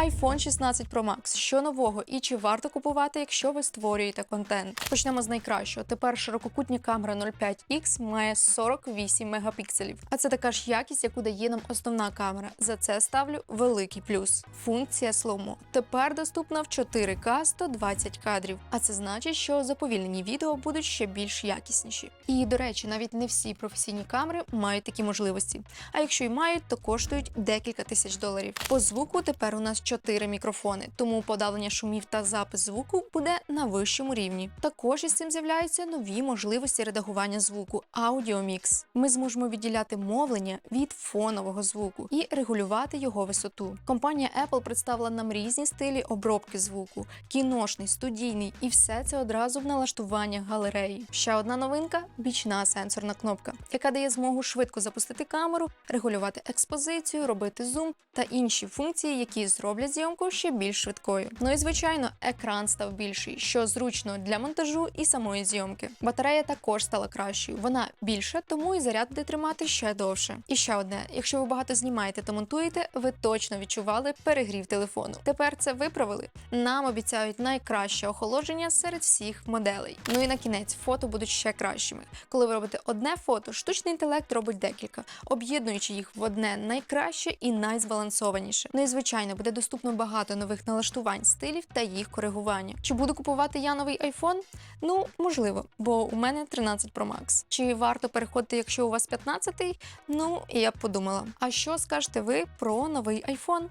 iPhone 16 Pro Max. Що нового і чи варто купувати, якщо ви створюєте контент? Почнемо з найкращого. Тепер ширококутня камера 05X має 48 мегапікселів. А це така ж якість, яку дає нам основна камера. За це ставлю великий плюс. Функція слому тепер доступна в 4К 120 кадрів. А це значить, що заповільнені відео будуть ще більш якісніші. І до речі, навіть не всі професійні камери мають такі можливості. А якщо й мають, то коштують декілька тисяч доларів. По звуку тепер у нас 4 мікрофони, тому подавлення шумів та запис звуку буде на вищому рівні. Також із цим з'являються нові можливості редагування звуку аудіомікс. Ми зможемо відділяти мовлення від фонового звуку і регулювати його висоту. Компанія Apple представила нам різні стилі обробки звуку: кіношний, студійний, і все це одразу в налаштуваннях галереї. Ще одна новинка бічна сенсорна кнопка, яка дає змогу швидко запустити камеру, регулювати експозицію, робити зум та інші функції, які зроблять зйомку ще більш швидкою. Ну і звичайно, екран став більший, що зручно для монтажу і самої зйомки. Батарея також стала кращою. Вона більша, тому і заряд буде тримати ще довше. І ще одне: якщо ви багато знімаєте та монтуєте, ви точно відчували перегрів телефону. Тепер це виправили. Нам обіцяють найкраще охолодження серед всіх моделей. Ну і на кінець фото будуть ще кращими. Коли ви робите одне фото, штучний інтелект робить декілька, об'єднуючи їх в одне найкраще і найзбалансованіше. Ну і звичайно, буде доступно багато нових налаштувань, стилів та їх коригування. Чи буду купувати я новий iPhone? Ну, можливо, бо у мене 13 Pro Max. Чи варто переходити, якщо у вас 15? Ну, я б подумала. А що скажете ви про новий iPhone?